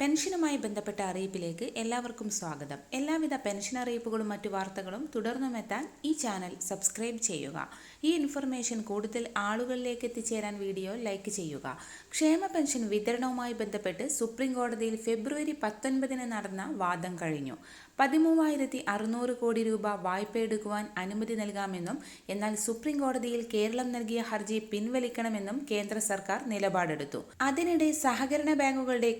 പെൻഷനുമായി ബന്ധപ്പെട്ട അറിയിപ്പിലേക്ക് എല്ലാവർക്കും സ്വാഗതം. എല്ലാവിധ പെൻഷൻ അറിയിപ്പുകളും മറ്റു വാർത്തകളും തുടർന്നും എത്താൻ ഈ ചാനൽ സബ്സ്ക്രൈബ് ചെയ്യുക. ഈ ഇൻഫർമേഷൻ കൂടുതൽ ആളുകളിലേക്ക് എത്തിച്ചേരാൻ വീഡിയോ ലൈക്ക് ചെയ്യുക. ക്ഷേമ പെൻഷൻ വിതരണവുമായി ബന്ധപ്പെട്ട് സുപ്രീം കോടതിയിൽ ഫെബ്രുവരി പത്തൊൻപതിന് നടന്ന വാദം കഴിഞ്ഞു. പതിമൂവായിരത്തി അറുന്നൂറ് കോടി രൂപ വായ്പ എടുക്കുവാൻ അനുമതി നൽകാമെന്നും എന്നാൽ സുപ്രീം കോടതിയിൽ കേരളം നൽകിയ ഹർജി പിൻവലിക്കണമെന്നും കേന്ദ്ര സർക്കാർ നിലപാടെടുത്തു. അതിനിടെ സഹകരണ ബാങ്കുകളുടെ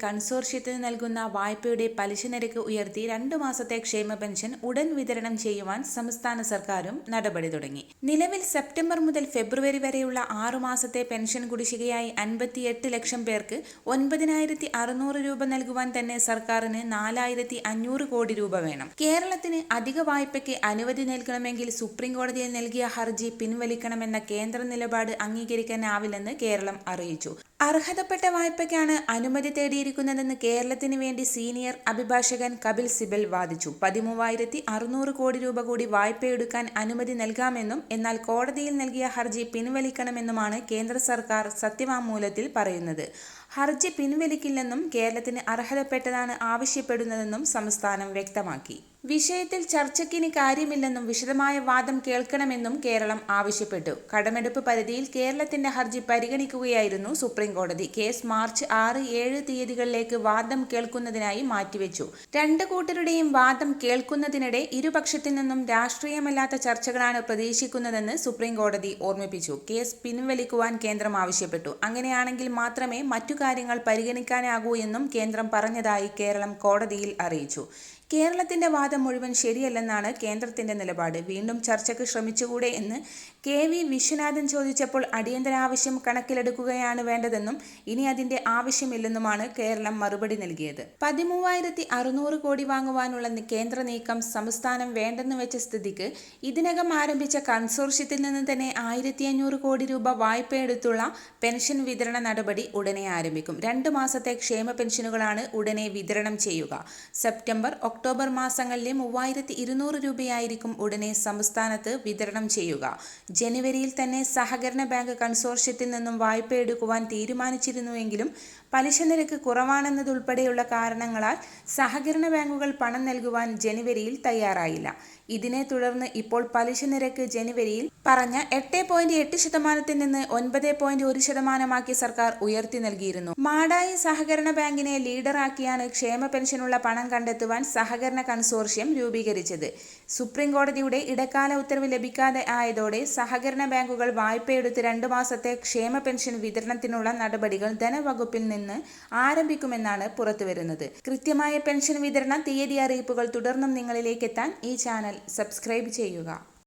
കൺസോർഷ്യത്തിന് നൽകുന്ന വായ്പയുടെ പലിശ നിരക്ക് ഉയർത്തി രണ്ടു മാസത്തെ ക്ഷേമ പെൻഷൻ ഉടൻ വിതരണം ചെയ്യുവാൻ സംസ്ഥാന സർക്കാരും നടപടി തുടങ്ങി. നിലവിൽ സെപ്റ്റംബർ മുതൽ ഫെബ്രുവരി വരെയുള്ള ആറു മാസത്തെ പെൻഷൻ കുടിശ്ശികയായി അൻപത്തിയെട്ട് ലക്ഷം പേർക്ക് ഒൻപതിനായിരത്തി അറുന്നൂറ് രൂപ നൽകുവാൻ തന്നെ സർക്കാരിന് നാലായിരത്തി അഞ്ഞൂറ് കോടി രൂപ വേണം. കേരളത്തിന് അധിക വായ്പയ്ക്ക് അനുമതി നൽകണമെങ്കിൽ സുപ്രീം കോടതിയിൽ നൽകിയ ഹർജി പിൻവലിക്കണമെന്ന കേന്ദ്ര നിലപാട് അംഗീകരിക്കാനാവില്ലെന്ന് കേരളം അറിയിച്ചു. അർഹതപ്പെട്ട വായ്പയ്ക്കാണ് അനുമതി തേടിയിരിക്കുന്നതെന്ന് കേരളത്തിന് വേണ്ടി സീനിയർ അഭിഭാഷകൻ കപിൽ സിബൽ വാദിച്ചു. പതിമൂവായിരത്തി അറുന്നൂറ് കോടി രൂപ കൂടി വായ്പയെടുക്കാൻ അനുമതി നൽകാമെന്നും എന്നാൽ കോടതിയിൽ നൽകിയ ഹർജി പിൻവലിക്കണമെന്നുമാണ് കേന്ദ്ര സർക്കാർ സത്യവാങ്മൂലത്തിൽ പറയുന്നത്. ഹർജി പിൻവലിക്കില്ലെന്നും കേരളത്തിന് അർഹതപ്പെട്ടതാണ് ആവശ്യപ്പെടുന്നതെന്നും സംസ്ഥാനം വ്യക്തമാക്കി. വിഷയത്തിൽ ചർച്ചയ്ക്കിനി കാര്യമില്ലെന്നും വിശദമായ വാദം കേൾക്കണമെന്നും കേരളം ആവശ്യപ്പെട്ടു. കടമെടുപ്പ് പരിധിയിൽ കേരളത്തിന്റെ ഹർജി പരിഗണിക്കുകയായിരുന്നു സുപ്രീം കോടതി കേസ് മാർച്ച് ആറ് ഏഴ് തീയതികളിലേക്ക് വാദം കേൾക്കുന്നതിനായി മാറ്റിവെച്ചു. രണ്ടു കൂട്ടരുടെയും വാദം കേൾക്കുന്നതിനിടെ ഇരുപക്ഷത്തിൽ നിന്നും രാഷ്ട്രീയമല്ലാത്ത ചർച്ചകളാണ് പ്രതീക്ഷിക്കുന്നതെന്ന് സുപ്രീം കോടതി ഓർമ്മിപ്പിച്ചു. കേസ് പിൻവലിക്കുവാൻ കേന്ദ്രം ആവശ്യപ്പെട്ടു. അങ്ങനെയാണെങ്കിൽ മാത്രമേ മറ്റു കാര്യങ്ങൾ പരിഗണിക്കാനാകൂ എന്നും കേന്ദ്രം പറഞ്ഞതായി കേരളം കോടതിയിൽ അറിയിച്ചു. കേരളത്തിന്റെ വാദം മുഴുവൻ ശരിയല്ലെന്നാണ് കേന്ദ്രത്തിന്റെ നിലപാട്. വീണ്ടും ചർച്ചയ്ക്ക് ശ്രമിച്ചുകൂടെ എന്ന് കെ വി വിശ്വനാഥൻ ചോദിച്ചപ്പോൾ അടിയന്തരാവശ്യം കണക്കിലെടുക്കുകയാണ് വേണ്ടതെന്നും ഇനി അതിന്റെ ആവശ്യമില്ലെന്നുമാണ് കേരളം മറുപടി നൽകിയത്. പതിമൂവായിരത്തി അറുന്നൂറ് കോടി വാങ്ങുവാനുള്ള കേന്ദ്ര നീക്കം സംസ്ഥാനം വേണ്ടെന്ന് വെച്ച സ്ഥിതിക്ക് ഇതിനകം ആരംഭിച്ച കൺസോർഷ്യത്തിൽ നിന്ന് തന്നെ ആയിരത്തി കോടി രൂപ വായ്പയെടുത്തുള്ള പെൻഷൻ വിതരണ നടപടി ഉടനെ ആരംഭിക്കും. രണ്ട് മാസത്തെ ക്ഷേമ പെൻഷനുകളാണ് ഉടനെ വിതരണം ചെയ്യുക. സെപ്റ്റംബർ ഒക്ടോബർ മാസങ്ങളിലെ മൂവായിരത്തി ഇരുന്നൂറ് രൂപയായിരിക്കും ഉടനെ സംസ്ഥാനത്ത് വിതരണം ചെയ്യുക. ജനുവരിയിൽ തന്നെ സഹകരണ ബാങ്ക് കൺസോർഷ്യത്തിൽ നിന്നും വായ്പ എടുക്കുവാൻ തീരുമാനിച്ചിരുന്നുവെങ്കിലും പലിശ നിരക്ക് കുറവാണെന്നതുൾപ്പെടെയുള്ള കാരണങ്ങളാൽ സഹകരണ ബാങ്കുകൾ പണം നൽകുവാൻ ജനുവരിയിൽ തയ്യാറായില്ല. ഇതിനെ തുടർന്ന് ഇപ്പോൾ പലിശ നിരക്ക് ജനുവരിയിൽ പറഞ്ഞ എട്ട് പോയിന്റ് എട്ട് ശതമാനത്തിൽ നിന്ന് ഒൻപത് പോയിന്റ് ഒരു ശതമാനമാക്കി സർക്കാർ ഉയർത്തി നൽകിയിരുന്നു. മാടായി സഹകരണ ബാങ്കിനെ ലീഡറാക്കിയാണ് ക്ഷേമ പെൻഷനുള്ള പണം കണ്ടെത്തുവാൻ സഹകരണ കൺസോർഷ്യം രൂപീകരിച്ചത്. സുപ്രീം കോടതിയുടെ ഇടക്കാല ഉത്തരവ് ലഭിക്കാതെ ആയതോടെ സഹകരണ ബാങ്കുകൾ വായ്പയെടുത്ത് രണ്ടു മാസത്തെ ക്ഷേമ പെൻഷൻ വിതരണത്തിനുള്ള നടപടികൾ ധനവകുപ്പിൽ നിന്ന് ആരംഭിക്കുമെന്നാണ് പുറത്തുവരുന്നത് കൃത്യമായ പെൻഷൻ വിതരണ തീയതി അറിയിപ്പുകൾ തുടർന്നും നിങ്ങളിലേക്ക് എത്താൻ ഈ ചാനൽ സബ്സ്ക്രൈബ് ചെയ്യുക.